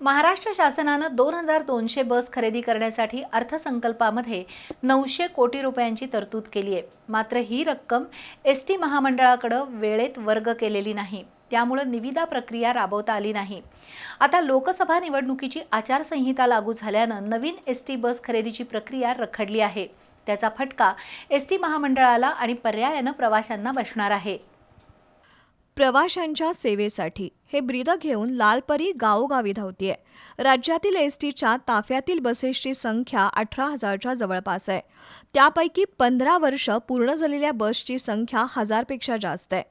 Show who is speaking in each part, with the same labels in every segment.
Speaker 1: महाराष्ट्र शासनानं दोन हजार दोनशे बस खरेदी करण्यासाठी अर्थसंकल्पामध्ये नऊशे कोटी रुपयांची तरतूद केली आहे. मात्र ही रक्कम एस टी महामंडळाकडं वेळेत वर्ग केलेली नाही. त्यामुळं निविदा प्रक्रिया राबवता आली नाही. आता लोकसभा निवडणुकीची आचारसंहिता लागू झाल्यानं नवीन एस टी बस खरेदीची प्रक्रिया रखडली आहे. त्याचा फटका एस टी महामंडळाला आणि पर्यायानं प्रवाशांना बसणार आहे.
Speaker 2: प्रवाशांच्या सेवेसाठी. हे ब्रीद घेऊन लालपरी गावोगावी धावतीये. राज्यातील एस टीच्या ताफ्यातील बसेसची संख्या अठरा हजारच्या जवळपास आहे. त्यापैकी पंधरा वर्ष पूर्ण झालेल्या बसची संख्या हजारपेक्षा जास्त आहे.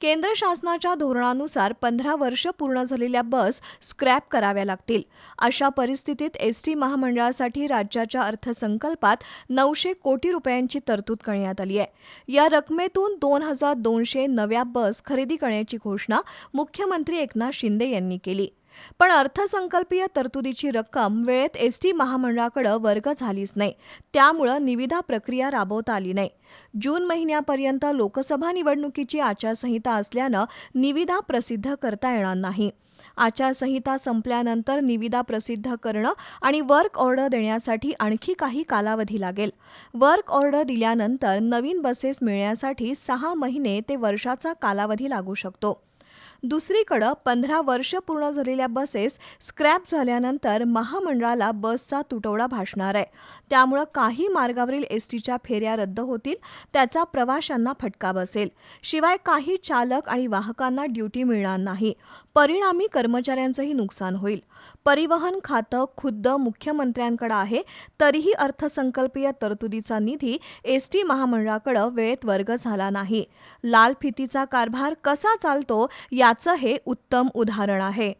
Speaker 2: केंद्र शासनाच्या धोरणानुसार पंधरा वर्ष पूर्ण झालेल्या बस स्क्रॅप कराव्या लागतील. अशा परिस्थितीत एस टी महामंडळासाठी राज्याच्या अर्थसंकल्पात नऊशे कोटी रुपयांची तरतूद करण्यात आली आहे. या रकमेतून दोन हजार दोनशे नव्या बस खरेदी करण्याची घोषणा मुख्यमंत्री एकनाथ शिंदे यांनी केली. पण अर्थसंकल्पीय तरतुदीची रक्कम वेळेत एस टी महामंडळाकडे वर्ग झालीच नाही. त्यामुळं निविदा प्रक्रिया राबवता आली नाही. जून महिन्यापर्यंत लोकसभा निवडणुकीची आचारसंहिता असल्यानं निविदा प्रसिद्ध करता येणार नाही. आचारसंहिता संपल्यानंतर निविदा प्रसिद्ध करणं आणि वर्क ऑर्डर देण्यासाठी आणखी काही कालावधी लागेल. वर्क ऑर्डर दिल्यानंतर नवीन बसेस मिळण्यासाठी सहा महिने ते वर्षाचा कालावधी लागू शकतो. दुसरीकडं पंधरा वर्ष पूर्ण झालेल्या बसेस स्क्रॅप झाल्यानंतर महामंडळाला बसचा तुटवडा भासणार आहे. त्यामुळं काही मार्गावरील एसटीच्या फेऱ्या रद्द होतील त्याचा प्रवाशांना फटका बसेल. शिवाय काही चालक आणि वाहकांना ड्युटी मिळणार नाही. परिणामी कर्मचाऱ्यांचंही नुकसान होईल. परिवहन खातं खुद्द मुख्यमंत्र्यांकडे आहे तरीही अर्थसंकल्पीय तरतुदीचा निधी एस टी महामंडळाकडे वेळेत वर्ग झाला नाही. लाल फितीचा कारभार कसा चालतो याचं हे उत्तम उदाहरण आहे.